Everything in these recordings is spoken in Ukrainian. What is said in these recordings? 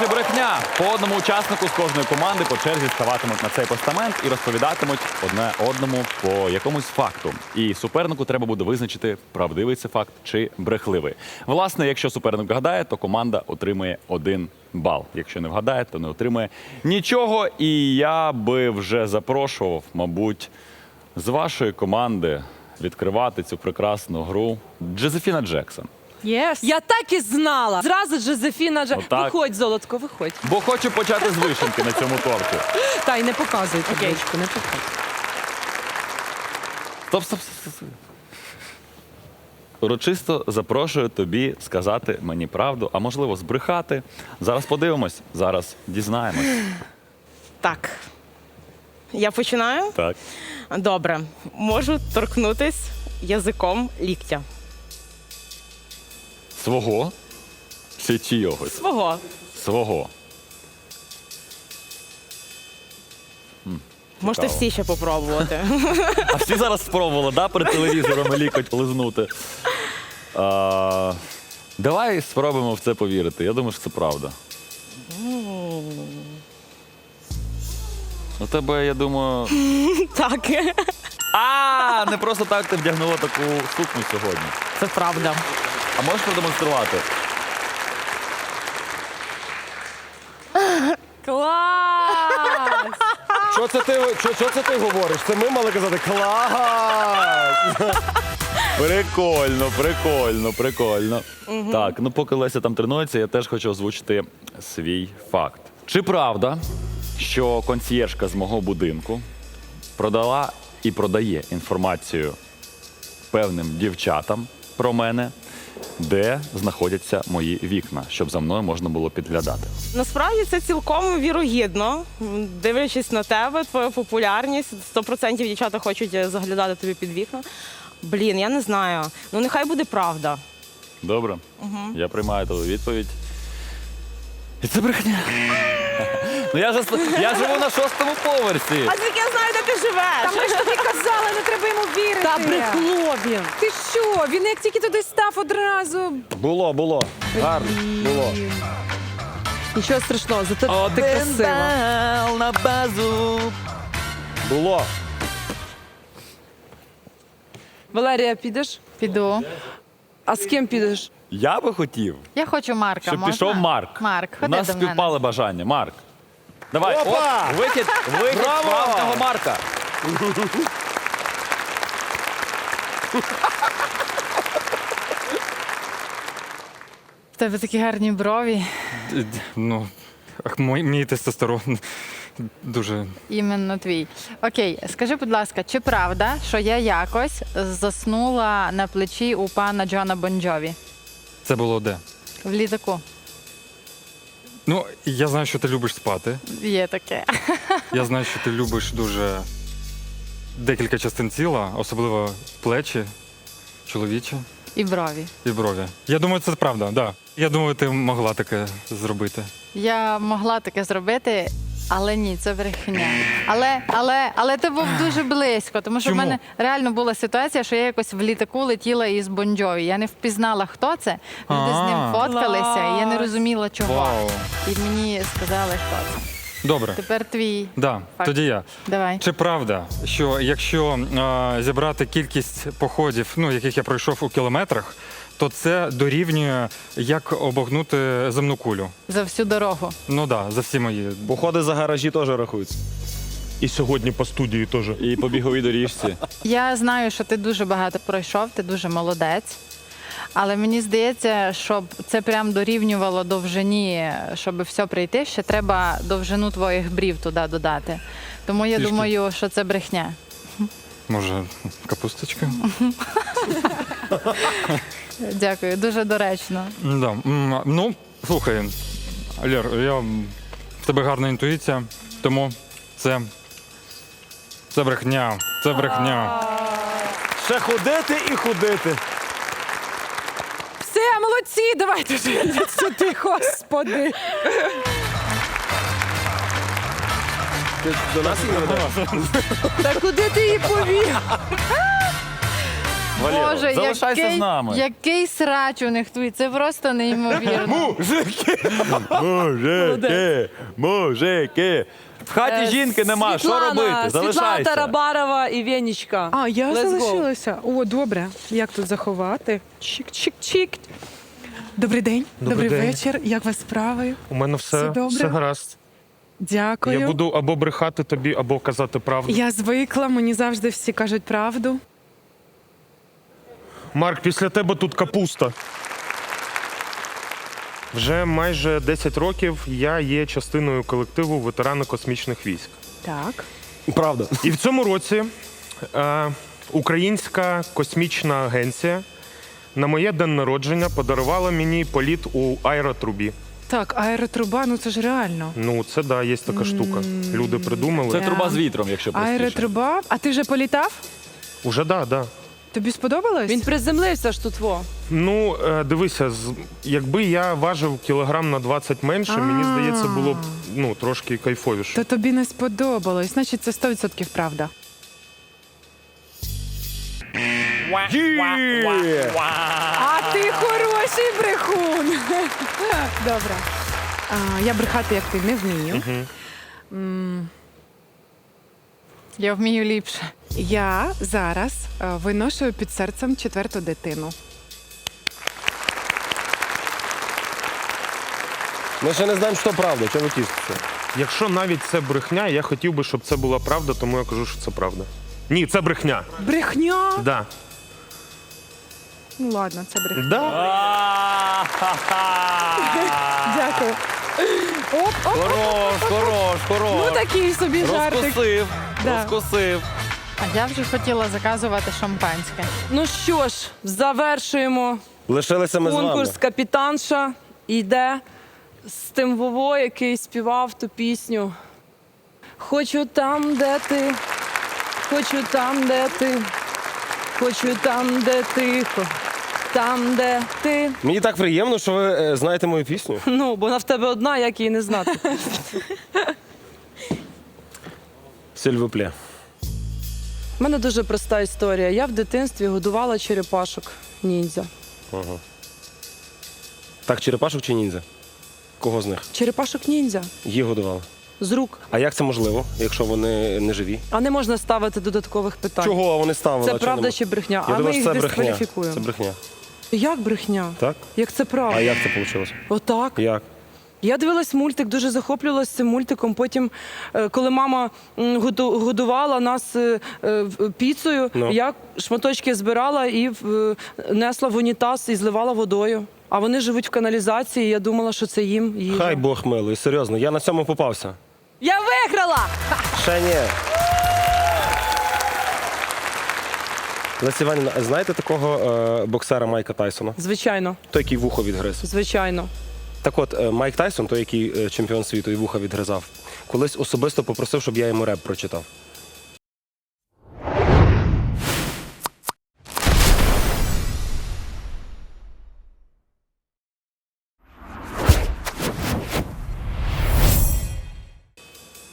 Чи брехня. По одному учаснику з кожної команди по черзі ставатимуть на цей постамент і розповідатимуть одне одному по якомусь факту. І супернику треба буде визначити, правдивий це факт чи брехливий. Власне, якщо суперник вгадає, то команда отримує один бал. Якщо не вгадає, то не отримує нічого. І я би вже запрошував, мабуть, з вашої команди відкривати цю прекрасну гру Джозефіна Джексон. Yes. Я так і знала. Зразу Джозефіна Дже... Отак. Виходь, золотко, виходь. Бо хочу почати з вишенки на цьому торті. Та й не показуй табличку, не показуй. Стоп, стоп, стоп, стоп. Урочисто запрошую тобі сказати мені правду, а можливо збрехати. Зараз подивимось, зараз дізнаємось. Так. Я починаю? Так. Добре. Можу торкнутись язиком ліктя. Свого чи чийогось? Свого. Свого. Можете Цікаво. всі ще попробувати. А всі зараз спробували, да, перед телевізором лікоть лизнути. А, давай спробуємо в це повірити. Я думаю, що це правда. У тебе, я думаю. так. А, не просто так ти вдягнула таку сукню сьогодні. Це правда. А можеш продемонструвати? Клас! Що це ти, що, що це ти говориш? Це ми мали казати клас! Прикольно, прикольно, прикольно. Так, ну поки Леся там тренується, я теж хочу озвучити свій факт. Чи правда, що консьєржка з мого будинку продала і продає інформацію певним дівчатам про мене, де знаходяться мої вікна, щоб за мною можна було підглядати? Насправді це цілком вірогідно. Дивлячись на тебе, твою популярність, 100% дівчата хочуть е, заглядати тобі під вікна. Блін, я не знаю. Ну нехай буде правда. Добре? Я приймаю твою відповідь. І це брехня. Ну я ж я живу на шостому поверсі. А звідки я знаю, де ти живеш? Ми ж тобі казали, не треба йому вірити. Та брехло він. Ти що? Він як тільки туди став одразу. Було, було. Гарно, було. Нічого страшного, зато ти красива. бал на базу. Було. Валерія, підеш? Піду. А з ким підеш? Я би хотів, Я хочу Марка. щоб можна? пішов Марк. Марк, У ходи нас до мене. співпали бажання. Марк. Давай, Опа! От, вихід, вихід Браво! справжнього Марка. В тебе такі гарні брові. Д- д- Ну, ах, мій, мій тестостерон дуже. Іменно твій. Окей, скажи, будь ласка, чи правда, що я якось заснула на плечі у пана Джона Бонджові Це було де? в літаку? Ну, я знаю, що ти любиш спати. Є таке. Я знаю, що ти любиш дуже декілька частин тіла, особливо плечі, чоловічі І брові. і брові. Я думаю, це правда, так. Да. Я думаю, ти могла таке зробити. Я могла таке зробити, але ні, це брехня. Але, але, але ти був дуже близько, тому що Чому? в мене реально була ситуація, що я якось в літаку летіла із Бонджові. Я не впізнала, хто це. Люди з ним А. фоткалися, і я не розуміла, чого. Вау. І мені сказали, хто це. Добре. Тепер твій. Да, Факт. тоді я. Давай. Чи правда, що якщо е, зібрати кількість походів, ну яких я пройшов у кілометрах, то це дорівнює як обогнути земну кулю? За всю дорогу. Ну так, да, за всі мої. Походи за гаражі теж рахуються. І сьогодні по студії теж. І по біговій доріжці. Я знаю, що ти дуже багато пройшов, ти дуже молодець. Але мені здається, щоб це прям дорівнювало довжині, щоб все прийти, ще треба довжину твоїх брів туди додати. Тому я Трішки. думаю, що це брехня. Може, капусточка? Дякую, дуже доречно. Да. м, Ну, слухай, Лєр, я, в тебе гарна інтуїція, тому це. Це брехня. Це брехня. Ще ходити і ходити. Молодці! давайте вже сюди, господи. Ти до нас її ведеш? Та куди ти її повів? Валєро, Боже, залишайся який, з нами. який срач у них тут, це просто неймовірно. Мужики, мужики. В хаті жінки нема, що робити? Світлана Залишайся. Тарабарова і Венічка. А, я Let's go. залишилася. О, добре. Як тут заховати? Чик-чик-чик. Добрий день, Добрий добрий, день. вечір. Як вас справи? У мене все, Все добре? все гаразд. Дякую. Я буду або брехати тобі, або казати правду. Я звикла, мені завжди всі кажуть правду. Марк, після тебе тут капуста. Вже майже 10 років я є частиною колективу ветерани космічних військ. Так. Правда. І в цьому році е, Українська космічна агенція на моє день народження подарувала мені політ у аеротрубі. Так, аеротруба, ну це ж реально. Ну, це да, є така штука. Люди придумали. Це труба з вітром, якщо простіше. Аеротруба. А ти вже політав? Уже да, да. Тобі сподобалось? Він приземлився ж тут во. Ну, е, дивися, з- якби я важив кілограм на 20 менше, мені А. здається, було б ну, трошки кайфовіше. То тобі не сподобалось. Значить, це 100% правда. А ти хороший брехун. Добре. А, я брехати, як ти, не вмію. Я вмію ліпше. Я зараз е, виношую під серцем четверту дитину. Ми ще не знаємо, що правда, чого ви тішитеся. Якщо навіть це брехня, я хотів би, щоб це була правда, тому я кажу, що це правда. Ні, це брехня. Брехня! Да. Ну ладно, це брехня. Да. Дякую. Оп, оп. Хорош, хорош, хорош. Ну такий собі жартик. Розкусив, Да. розкусив. А я вже хотіла заказувати шампанське. Ну що ж, завершуємо Лишилися ми з конкурс вами. капітанша. Йде з тим Вово, який співав ту пісню. Хочу там, де ти, хочу там, де ти, хочу там, де тихо, там, де ти. Мені так приємно, що ви е, знаєте мою пісню. Ну, бо вона в тебе одна, як її не знати. Сільвуплє. У мене дуже проста історія. Я в дитинстві годувала черепашок ніндзя. Так, черепашок чи ніндзя? Кого з них? Черепашок ніндзя Їх годували. з рук. А як це можливо, якщо вони не живі? А не можна ставити додаткових питань. Чого вони ставили? Це а чого правда не чи брехня? Я а думаю, ми що їх це брехня. дискваліфікуємо. Це брехня. Як брехня? Так? Як це правда? А як це вийшло? Отак. Як? Я дивилась мультик, дуже захоплювалася цим мультиком. Потім, е, коли мама годувала нас е, е, піцею, Ну. я шматочки збирала і несла в унітаз і зливала водою. А вони живуть в каналізації. і Я думала, що це їм їжа. Хай Бог милий, серйозно, я на цьому попався. Я виграла! Ще ні. Леся Іванівна, знаєте такого е, боксера Майка Тайсона? Звичайно, Той, який вухо відгриз. звичайно. Так от, е, Майк Тайсон, той, який е, чемпіон світу і вуха відгризав, колись особисто попросив, щоб я йому реп прочитав.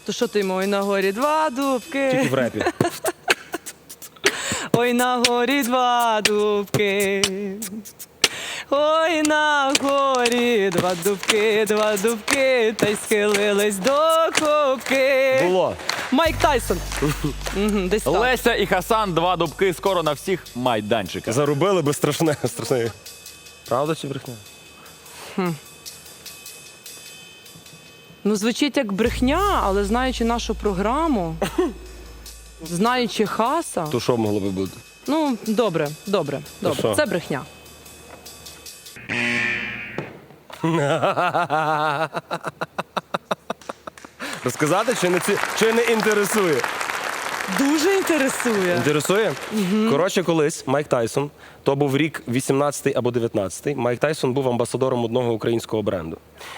То що ти мой на горі два дубки? Тільки в репі. Ой, на горі два дубки. Ой, на горі два дубки, два дубки, та й схилились до копки. Було. Майк Тайсон. Мгм, Десь так. Леся і Хасан, два дубки, скоро на всіх майданчиках. Зарубили би страшне, страшне. Правда чи брехня? Ну, звучить як брехня, але знаючи нашу програму, знаючи хаса. То що могло би бути? Ну, добре, добре, добре. що? Це брехня. Розказати, чи не, ці... чи не інтересує? Дуже інтересує. Інтересує? Коротше, колись Майк Тайсон, то був рік 18 або 19 Майк Тайсон був амбасадором одного українського бренду.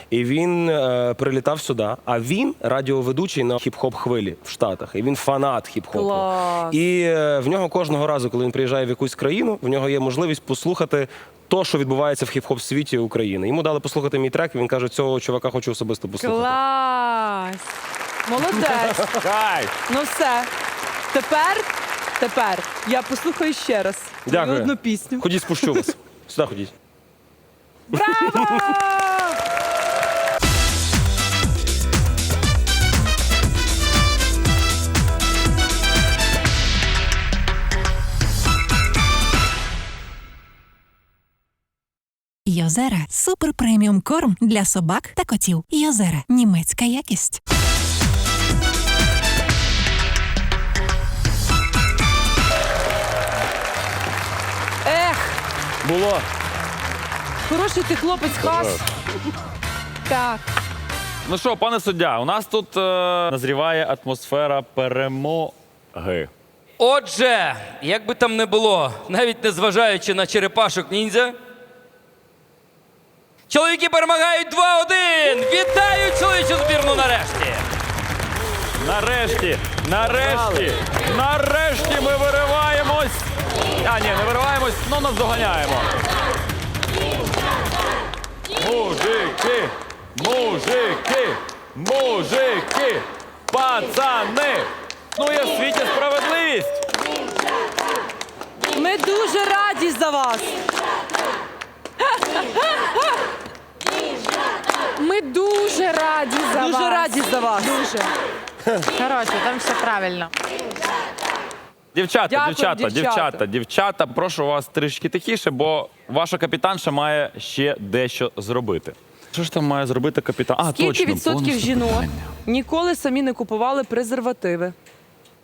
І він е, прилітав сюди, а він радіоведучий на хіп-хоп хвилі в Штатах. І він фанат хіп-хопу. Клас. І е, в нього кожного разу, коли він приїжджає в якусь країну, в нього є можливість послухати то, що відбувається в хіп-хоп світі України. Йому дали послухати мій трек. і Він каже, цього чувака хочу особисто послухати. Клас! Молодець. Хай! Ну все. Тепер, тепер я послухаю ще раз твою Дякую. одну пісню. Ходіть, спущу вас. Сюди ходіть. Браво! Йозера супер преміум корм для собак та котів. Йозера німецька якість. Було. хороший ти хлопець хас. Так. Ну що, пане суддя, у нас тут е, назріває атмосфера перемоги. Отже, як би там не було, навіть не зважаючи на черепашок ніндзя, чоловіки перемагають 2-1! Вітаю чоловічу збірну нарешті! Нарешті, нарешті, нарешті ми вириваємось. А, ні, не вириваємось, ну нас доганяємо. Мужики, мужики, мужики, пацани. Ну є в світі справедливість. Ми дуже раді за вас. Ми дуже раді за вас. Дуже раді за вас. Дуже. Коротше, там все правильно. Дівчата, Дякую, дівчата, дівчата. дівчата, дівчата, прошу вас трішки тихіше, бо ваша капітанша має ще дещо зробити. Що ж там має зробити капітан? А, Скільки точно, відсотків бонусне жінок питання. ніколи самі не купували презервативи?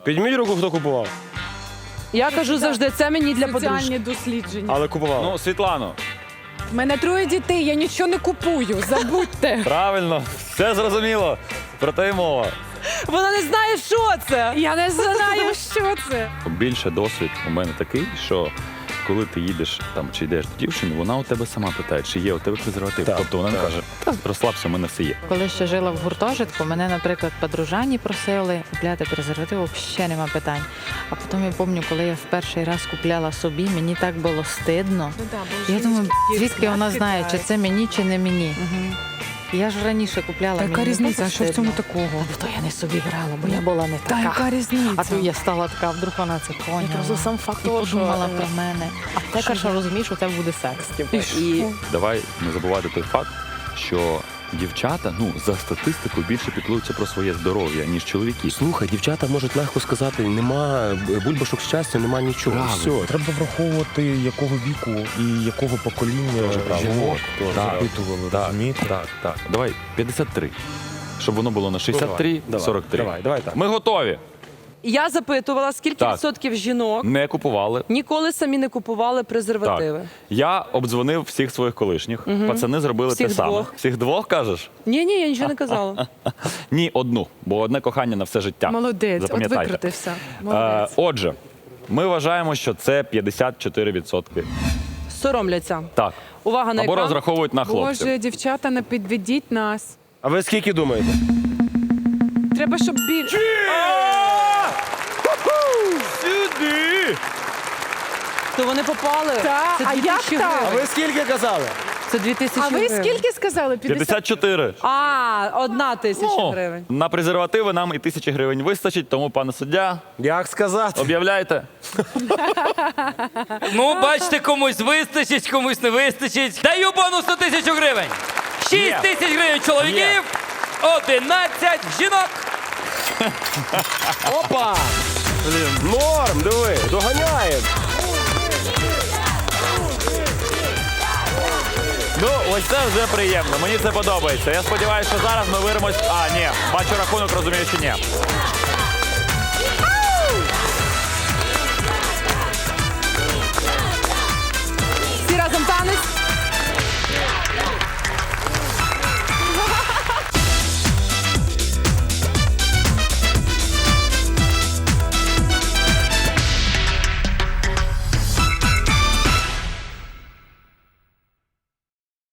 Підніміть руку, хто купував. Я кажу завжди, це мені для подружки. Соціальні дослідження. Але купував. Ну, Світлано, У мене троє дітей, я нічого не купую. Забудьте. правильно, все зрозуміло. Про те й мова. Вона не знає, що це. Я не знаю, що це. Більше досвід у мене такий, що коли ти їдеш там чи йдеш до дівчини, вона у тебе сама питає, чи є у тебе презерватив. Так, тобто вона не каже, та розслабся, у мене все є. Коли ще жила в гуртожитку, мене, наприклад, подружані просили купляти презерватив, взагалі нема питань. А потім я пам'ятаю, коли я в перший раз купляла собі, мені так було стидно. Я думаю, звідки вона знає, чи це мені, чи не мені. Я ж раніше купляла. Та мені яка різниця? що в цьому такого? Та то я не собі брала, бо я була не Та така. яка різниця? А то я стала така, вдруг вона це поняла. просто сам факт і того, що, подумала е, про мене. А ти що розумієш, у тебе буде секс. Типу. І Давай не забувати той факт, що дівчата, ну за статистикою, більше піклуються про своє здоров'я, ніж чоловіки. Слухай, дівчата можуть легко сказати, нема бульбашок щастя, нема нічого. Правильно. Все. Треба враховувати, якого віку і якого покоління жінок запитували, Так, розумієте? так, так. Давай 53. Щоб воно було на 63, Давай, 43. Давай, давай так. Ми готові. Я запитувала, скільки Так. відсотків жінок Не купували. ніколи самі не купували Так. презервативи. Я обдзвонив всіх своїх колишніх. Пацани зробили Всіх те саме. двох. Всіх двох кажеш? Ні, ні, я нічого не казала. Ні, одну, бо одне кохання на все життя. Молодець, от Запам'ятайте. викрутився. Е, Молодець. отже, ми вважаємо, що це 54%. Соромляться. Так. Увага на Або екран. розраховують на хлопців. Боже, дівчата, не підведіть нас. А ви скільки думаєте? Треба, щоб біль... Сюди! То вони попали. Та, Це а 2000 як так? гривень. А ви скільки казали? Це 2000 А ви гривень. скільки сказали? 50? 54. А, одна тисяча Ну, гривень. на презервативи нам і тисячі гривень вистачить, тому, пане суддя, Як сказати? об'являйте. Ну, бачите, комусь вистачить, комусь не вистачить. Даю бонус на тисячу гривень. Є. 6 тисяч гривень чоловіків, 11 жінок. Опа! Блін. Норм, диви, доганяє. Ну, ось це вже приємно. Мені це подобається. Я сподіваюся, що зараз ми виримось. А, ні, бачу рахунок, розумію, що ні. Всі разом танець.